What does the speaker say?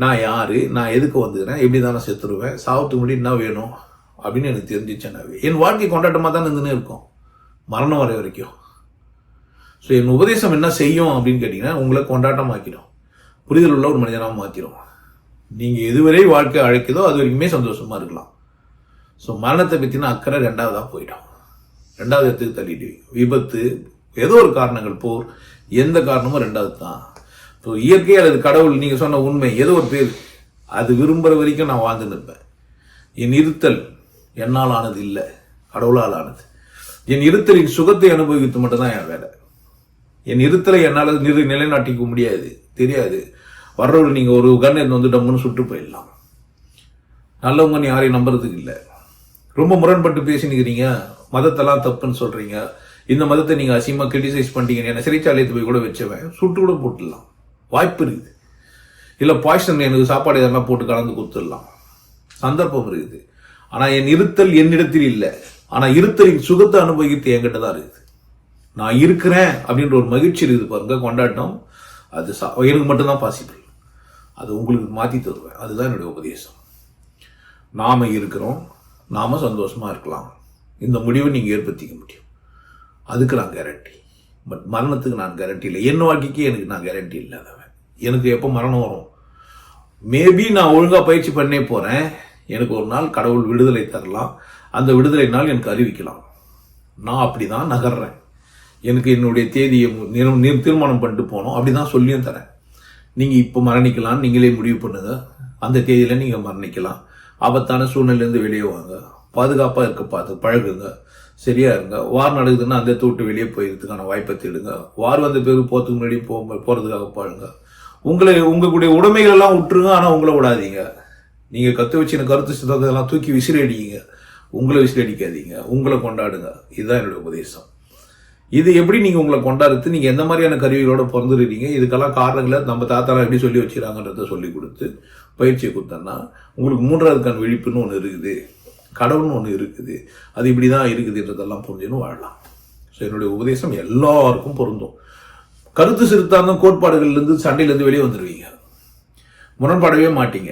நான் யார்? நான் எதுக்கு வந்துக்கிறேன் எப்படி தானே செத்துருவேன்? சாவத்துக்கு முன்னாடி என்ன வேணும்? அப்படின்னு எனக்கு தெரிஞ்சிச்சேனாவே என் வாழ்க்கை கொண்டாட்டமாக தான் இருந்துன்னு இருக்கும். மரணம் வரை வரைக்கும். ஸோ என் உபதேசம் என்ன செய்யும் அப்படின்னு கேட்டிங்கன்னா உங்களை கொண்டாட்டமாக்கிடும். புரிதல் உள்ள ஒரு மனிதனாக மாற்றிடும் நீங்கள் எதுவரை வாழ்க்கை அழைக்குதோ அது வரைக்குமே சந்தோஷமாக இருக்கலாம். ஸோ மரணத்தை பற்றின அக்கறை ரெண்டாவதாக போயிடும். ரெண்டாவது இடத்துக்கு தள்ளிடுவீங்க விபத்து ஏதோ ஒரு காரணங்கள் போர் எந்த காரணமும் ரெண்டாவது தான் இப்போ இயற்கை அல்லது கடவுள் நீங்கள் சொன்ன உண்மை ஏதோ ஒரு பேர். அது விரும்புகிற வரைக்கும் நான் வாழ்ந்து நிற்பேன் என் இருத்தல் என்னால் ஆனது இல்லை கடவுளால் ஆனது என் இருத்தலின் சுகத்தை அனுபவித்து மட்டும்தான் என் வேலை. என் இருத்தலை என்னால் நிறு நிலைநாட்டிக்க முடியாது தெரியாது. வர்றவர் நீங்கள் ஒரு கன் எடுத்து வந்து டம்முன்னு சுட்டு போயிடலாம். நல்லவங்க யாரையும் நம்புறதுக்கு இல்லை. ரொம்ப முரண்பட்டு பேசினுக்கிறீங்க மதத்தெல்லாம் தப்புன்னு சொல்கிறீங்க இந்த மதத்தை நீங்கள் அசியமா கிரிட்டிசைஸ் பண்ணிட்டீங்க என்ன சிறைச்சாலையத்து போய் கூட வச்சவன். சுட்டு கூட போட்டுடலாம். வாய்ப்பு இருக்குது. இல்லை பாய்சன் எனக்கு சாப்பாடு எதனா போட்டு கலந்து கொடுத்துடலாம். சந்தர்ப்பம் இருக்குது. ஆனால் என் இருத்தல் என்னிடத்தில் இல்லை. ஆனால் இருத்தலின் சுகத்தை அனுபவித்து என்கிட்ட தான் இருக்குது. நான் இருக்கிறேன் அப்படின்ற ஒரு மகிழ்ச்சி இருக்குது பாருங்க கொண்டாட்டம். அது சா- எனக்கு மட்டும்தான் பாசிபிள் அது உங்களுக்கு மாற்றி தருவேன். அதுதான் என்னுடைய உபதேசம். நாம் இருக்கிறோம். நாம் சந்தோஷமாக இருக்கலாம். இந்த முடிவை நீங்கள் ஏற்படுத்திக்க முடியும். அதுக்கு நான் கேரண்டி பட் மரணத்துக்கு நான் கேரண்டி இல்லை. என் வாழ்க்கைக்கு எனக்கு நான் கேரண்டி இல்லாதவன். எனக்கு எப்போ மரணம் வரும்? மேபி நான் ஒழுங்காக பயிற்சி பண்ணே போகிறேன் எனக்கு ஒரு நாள் கடவுள் விடுதலை தரலாம். அந்த விடுதலை நாள் எனக்கு அறிவிக்கலாம். நான் அப்படி தான் நகர்றேன். எனக்கு என்னுடைய தேதியை நிர் தீர்மானம் பண்ணிட்டு போனோம் அப்படிதான் சொல்லியும் தரேன். நீங்கள் இப்போ மரணிக்கலாம் நீங்களே முடிவு பண்ணுங்கள் அந்த தேதியில் நீங்கள் மரணிக்கலாம். ஆபத்தான சூழ்நிலையிலேருந்து வெளியே வாங்க. பாதுகாப்பாக இருக்க பார்த்து பழகுங்க. சரியா இருங்க. வார் நடக்குதுன்னா அந்த விட்டு வெளியே போயிறதுக்கான வாய்ப்பை தேடுங்க. வார் வந்த பிறகு போகிறதுக்கு முன்னாடி போ போகிறதுக்காக பாருங்கள் உங்களை உங்களுடைய உடைமைகள் எல்லாம் விட்டுருங்க ஆனால் உங்களை விடாதீங்க நீங்கள் கற்று வச்சின கருத்து சித்தத்தெல்லாம் தூக்கி விசிறடிங்க. உங்களை விசிறடிக்காதீங்க. உங்களை கொண்டாடுங்க. இதுதான் என்னுடைய உபதேசம். இது எப்படி நீங்கள் உங்களை கொண்டாடுறது? நீங்கள் எந்த மாதிரியான கருவிகளோட பிறந்துருக்கீங்க? இதுக்கெல்லாம் காரணங்களை நம்ம தாத்தாலாம் எப்படி சொல்லி வச்சுறாங்கன்றத சொல்லி கொடுத்து பயிற்சியை கொடுத்தோன்னா உங்களுக்கு மூன்றாவது கண் விழிப்புன்னு ஒன்று இருக்குது. கடவுள்னு ஒன்று இருக்குது. அது இப்படி தான் இருக்குதுன்றதெல்லாம் புரிஞ்சுன்னு வாழலாம். ஸோ என்னுடைய உபதேசம் எல்லாருக்கும் பொருந்தும். கருத்து சிறுத்தாந்தம் கோட்பாடுகள்லேருந்து சண்டையிலேருந்து வெளியே வந்துடுவீங்க முரண்பாடவே மாட்டீங்க.